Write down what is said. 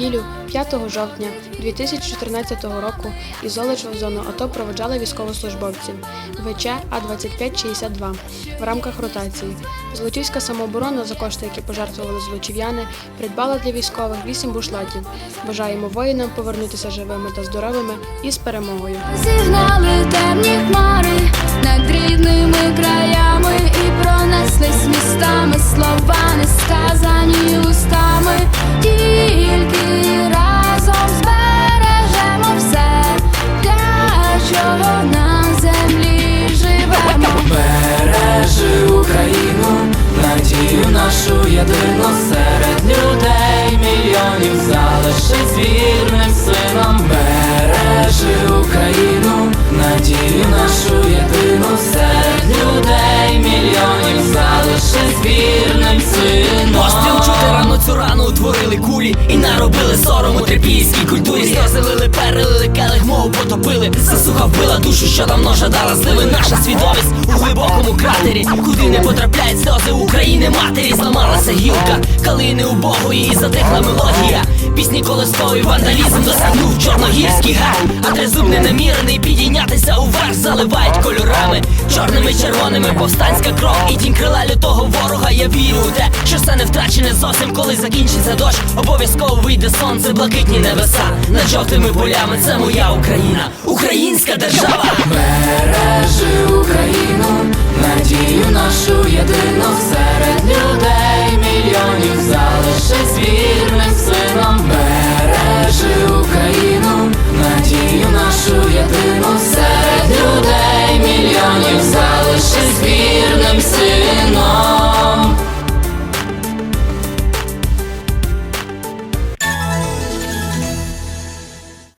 Неділю, 5 жовтня 2014 року із Золоча в зону АТО проводжали військовослужбовців ВЧ А-2562 в рамках ротації. Золочівська самооборона за кошти, які пожертвували злочів'яни, придбала для військових 8 бушлатів. Бажаємо воїнам повернутися живими та здоровими і з перемогою. Зігнали темні хмари над рідними нашу єдину серед людей мільйонів залишись вірним сином. Бережи Україну, надію нашу єдину серед людей мільйонів залишись вірним сином. Постріл чути рано цю рану утворили кулі І наробили сорому трипільській культурі Сльози лили, келих потопили Засуха вбила душу, що давно жадала зливи. Наша свідомість у глибокому кратері Куди не потрапляють сльози України матері. Зламалася гілка, калини убогої І затихла мелодія. Пісні колисковий вандалізм досягнув чорногірський гар. А тризуб ненамірений підійнятися уверх Заливають кольорами Чорними червоними повстанська кров. І тінь крила лютого ворога Я вірю у те, що все не втрачене зовсім Коли закінчиться дощ, обов'язково вийде сонце Блакитні небеса. Над жовтими полями Це моя Україна, українська держава. Бережи Україну,